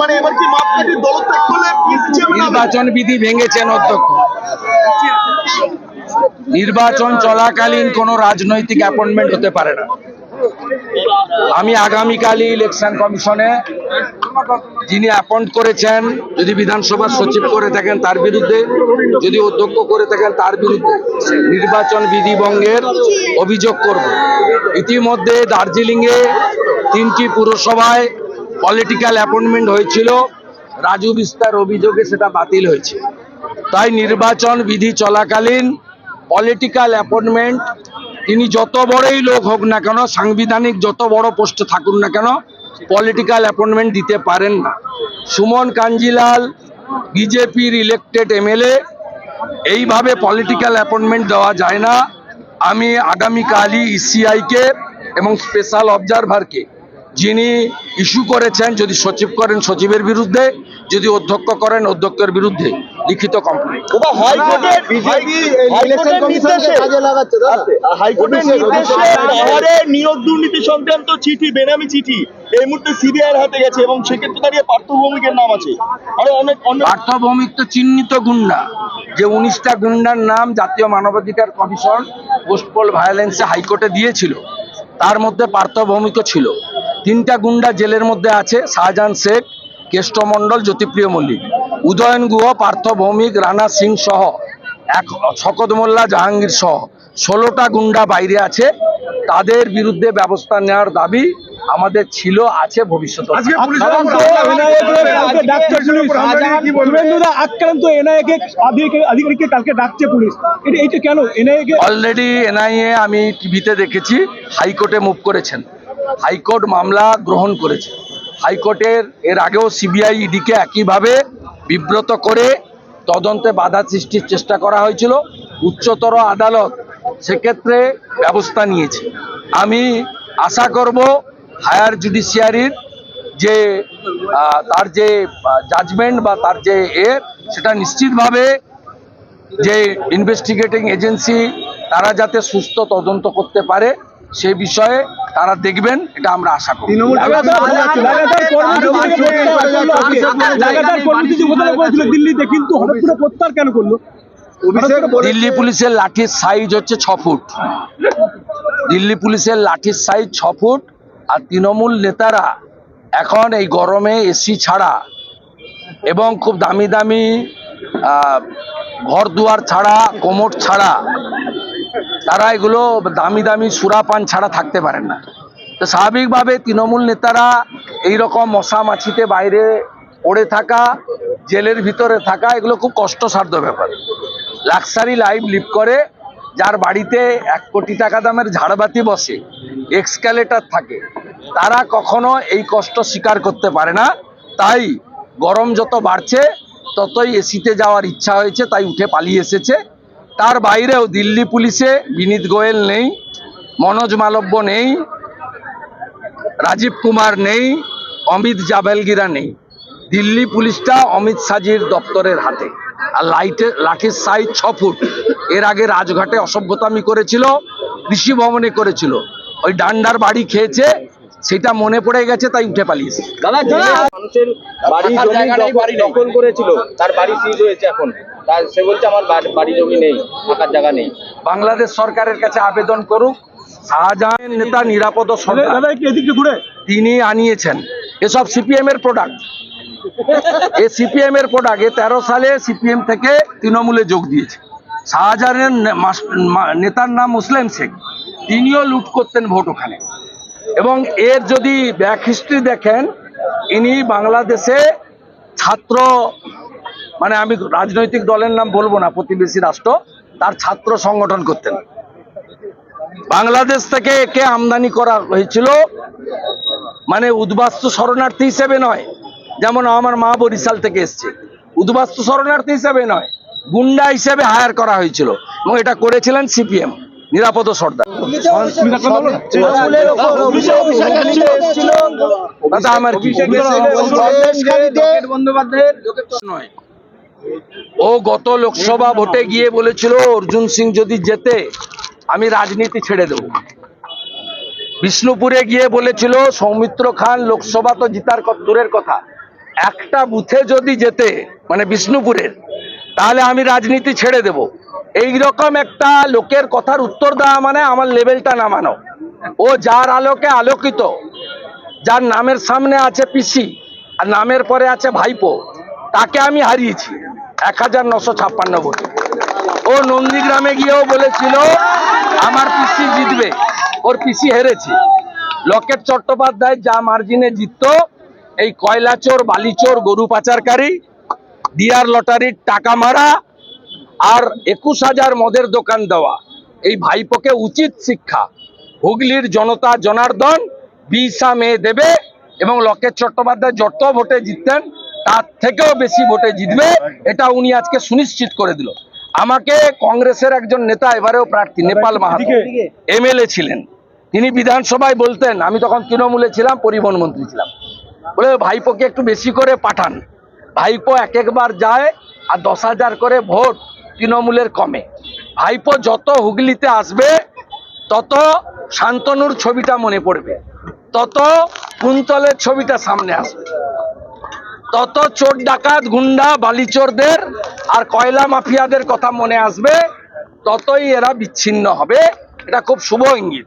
মানে নির্বাচন বিধি ভেঙেছেন অধ্যক্ষ। নির্বাচন চলাকালীন কোনো রাজনৈতিক অ্যাপয়েন্টমেন্ট হতে পারে না। আমি আগামীকালই ইলেকশন কমিশনে যিনি অ্যাপয়েন্ট করেছেন, যদি বিধানসভার সচিব করে থাকেন তার বিরুদ্ধে, যদি অধ্যক্ষ করে থাকেন তার বিরুদ্ধে নির্বাচন বিধি ভঙ্গের অভিযোগ করব। ইতিমধ্যে দার্জিলিংয়ে তিনটি পুরসভায় পলিটিক্যাল অ্যাপয়েন্টমেন্ট হয়েছিল। রাজু বিস্তার অভিযোগে সেটা বাতিল হয়েছে। তাই নির্বাচন বিধি চলাকালীন পলিটিক্যাল অ্যাপয়েন্টমেন্ট তিনি যত বড়ই লোক হোক না কেন, সাংবিধানিক যত বড় পোস্টে থাকুন না কেন পলিটিক্যাল অ্যাপয়েন্টমেন্ট দিতে পারেন না। সুমন কাঞ্জিলাল, বিজেপির ইলেকটেড এমএলএ, এইভাবে পলিটিক্যাল অ্যাপয়েন্টমেন্ট দেওয়া যায় না। আমি আগামীকালই ইসিআইকে এবং স্পেশাল অবজারভারকে যিনি ইস্যু করেছেন যদি সচিব করেন সচিবের বিরুদ্ধে যদি অধ্যক্ষ করেন অধ্যক্ষের বিরুদ্ধে লিখিত কমপ্লেন ওবা হাইকোর্টের হাইকোর্টের নির্দেশে হাইকোর্টের নির্দেশে পাহাড়ে নিয়োগ দুর্নীতি সংক্রান্ত চিঠি বেনামি চিঠি এই মুহূর্তে সিবিআই হাতে গেছে এবং সেক্ষেত্রে দাঁড়িয়ে পার্থভৌমিকের নাম আছে। আরও অনেক অনেক পার্থভৌমিক তো চিহ্নিত গুন্ডা যে উনিশটা গুন্ডার নাম জাতীয় মানবাধিকার কমিশন পোস্টপল ভায়োলেন্সে হাইকোর্টে দিয়েছিল। তার মধ্যে পার্থভৌমিকও ছিল। তিনটা গুন্ডা জেলের মধ্যে আছে শাহজাহান শেখ কেষ্টমণ্ডল জ্যোতিপ্রিয় মল্লিক। উদয়ন গুহ পার্থ ভৌমিক রানা সিং সহ এক শকত মোল্লা জাহাঙ্গীর সহ ষোলোটা গুন্ডা বাইরে আছে। তাদের বিরুদ্ধে ব্যবস্থা নেওয়ার দাবি আমাদের ছিল আছে ভবিষ্যতে। অলরেডি এনআইএ আমি টিভিতে দেখেছি হাইকোর্টে মুভ করেছেন। হাইকোর্ট মামলা গ্রহণ করেছে। হাইকোর্টের, এর আগেও সিবিআই ইডিকে একইভাবে বিব্রত করে তদন্তে বাধা সৃষ্টির চেষ্টা করা হয়েছিল। উচ্চতর আদালত সেক্ষেত্রে ব্যবস্থা নিয়েছে। আমি আশা করব হায়ার জুডিশিয়ারির যে তার যে জাজমেন্ট বা তার যে এ, সেটা নিশ্চিতভাবে যে ইনভেস্টিগেটিং এজেন্সি তারা যাতে সুস্থ তদন্ত করতে পারে, সে বিষয়ে তারা দেখবেন এটা আমরা আশা করি। দিল্লিতে কিন্তু হঠাৎ করে প্রত্যাহার কেন করল? দিল্লি পুলিশের লাঠির সাইজ হচ্ছে ছ ফুট। দিল্লি পুলিশের লাঠির সাইজ ছ ফুট আর তৃণমূল নেতারা এখন এই গরমে এসি ছাড়া এবং খুব দামি দামি আহ, ঘর দুয়ার ছাড়া কোমর ছাড়া তারা এগুলো দামি দামি সুরাপান ছাড়া থাকতে পারেন না। তো স্বাভাবিকভাবে তৃণমূল নেতারা এই রকম মশা মাছিতে বাইরে পড়ে থাকা, জেলের ভিতরে থাকা, এগুলো খুব কষ্টসাধ্য ব্যাপার। লাক্সারি লাইফ লিভ করে, যার বাড়িতে এক কোটি টাকা দামের ঝাড়বাতি বসে এক্সক্যালেটার থাকে, তারা কখনো এই কষ্ট স্বীকার করতে পারে না। তাই গরম যত বাড়ছে, ততই এসিতে যাওয়ার ইচ্ছা হয়েছে, তাই উঠে পালিয়ে এসেছে। তার বাইরেও দিল্লি পুলিশে বিনীত গোয়েল নেই, মনোজ মালব্য নেই, রাজীব কুমার নেই, অমিত জাভেলগিরা নেই। দিল্লি পুলিশটা অমিত সাজির দপ্তরের হাতে। আর লাইটে, লাঠির সাইজ ছ ফুট। এর আগে রাজঘাটে অসভ্যতামি করেছিল কৃষি ভবনে করেছিল। ওই ডান্ডার বাড়ি খেয়েছে সেটা মনে পড়ে গেছে তাই উঠে পালিয়েছে। মানুষের বাড়ি জমি বাড়ি দখল করেছিল তার বাড়ি সিজ হয়েছে এখন। তার সে বলছে আমার বাড়ি- বাড়ি জমি নেই থাকার জায়গা নেই। বাংলাদেশ সরকারের কাছে আবেদন করুক শাহজাহান নেতা নিরাপদ দাদা তিনি আনিয়েছেন। এসব সিপিএম এর প্রোডাক্ট এ সিপিএম এর প্রোডাক্ট এ তেরো সালে সিপিএম থেকে তৃণমূলে যোগ দিয়েছে। শাহজাহানের নেতার নাম মুসলিম শেখ। তিনিও লুট করতেন ভোট ওখানে। এবং এর যদি ব্যাক হিস্ট্রি দেখেন, ইনি বাংলাদেশে ছাত্র মানে আমি রাজনৈতিক দলের নাম বলব না, প্রতিবেশী রাষ্ট্র, তার ছাত্র সংগঠন করতেন। বাংলাদেশ থেকে একে আমদানি করা হয়েছিল মানে উদ্বাস্তু শরণার্থী হিসেবে নয়, যেমন আমার মা বরিশাল থেকে এসছে। উদ্বাস্তু শরণার্থী হিসেবে নয়, গুন্ডা হিসেবে হায়ার করা হয়েছিল এবং এটা করেছিলেন সিপিএম, নিরাপদ সর্দার। ও গত লোকসভা ভোটে গিয়ে বলেছিল, অর্জুন সিং যদি জেতে, আমি রাজনীতি ছেড়ে দেব। বিষ্ণুপুরে গিয়ে বলেছিল, সৌমিত্র খান লোকসভা তো জিতার দূরের কথা। একটা বুথে যদি যেতে মানে বিষ্ণুপুরের, তাহলে আমি রাজনীতি ছেড়ে দেব। এই রকম একটা লোকের কথার উত্তর দেওয়া মানে আমার লেভেলটা নামানো। ও যার আলোকে আলোকিত, যার নামের সামনে আছে পিসি, আর নামের পরে আছে ভাইপো, তাকে আমি হারিয়েছি এক হাজার নশো ছাপ্পান্ন ভোটে। ও নন্দীগ্রামে গিয়েও বলেছিল, আমার পিসি জিতবে, ওর পিসি হেরেছে। লকেট চট্টোপাধ্যায় যা মার্জিনে জিততো, এই কয়লা চোর বালিচোর, গরু পাচারকারী ডিয়ার লটারির টাকা মারা আর একুশ হাজার মদের দোকান দেওয়া। এই ভাইপোকে উচিত শিক্ষা। হুগলির জনতা জনার্দন বিশা মেয়ে দেবে এবং লকেট চট্টোপাধ্যায় যত ভোটে জিততেন তার থেকেও বেশি ভোটে জিতবে এটা উনি আজকে সুনিশ্চিত করে দিল। আমাকে কংগ্রেসের একজন নেতা এবারেও প্রার্থী নেপাল মাহাতো। এমএলএ ছিলেন। তিনি বিধানসভায় বলতেন আমি তখন তৃণমূলে ছিলাম পরিবহন মন্ত্রী ছিলাম। বলে ভাইপোকে একটু বেশি করে পাঠান। ভাইপো এক একবার যায় আর দশ হাজার করে ভোট তৃণমূলের কমে। ভাইপো যত হুগলিতে আসবে, তত শান্তনুর ছবিটা মনে পড়বে। তত কুন্তলের ছবিটা সামনে আসবে। তত চোর ডাকাত, গুন্ডা, বালিচোরদের আর কয়লা মাফিয়াদের কথা মনে আসবে, ততই এরা বিচ্ছিন্ন হবে। এটা খুব শুভ ইঙ্গিত।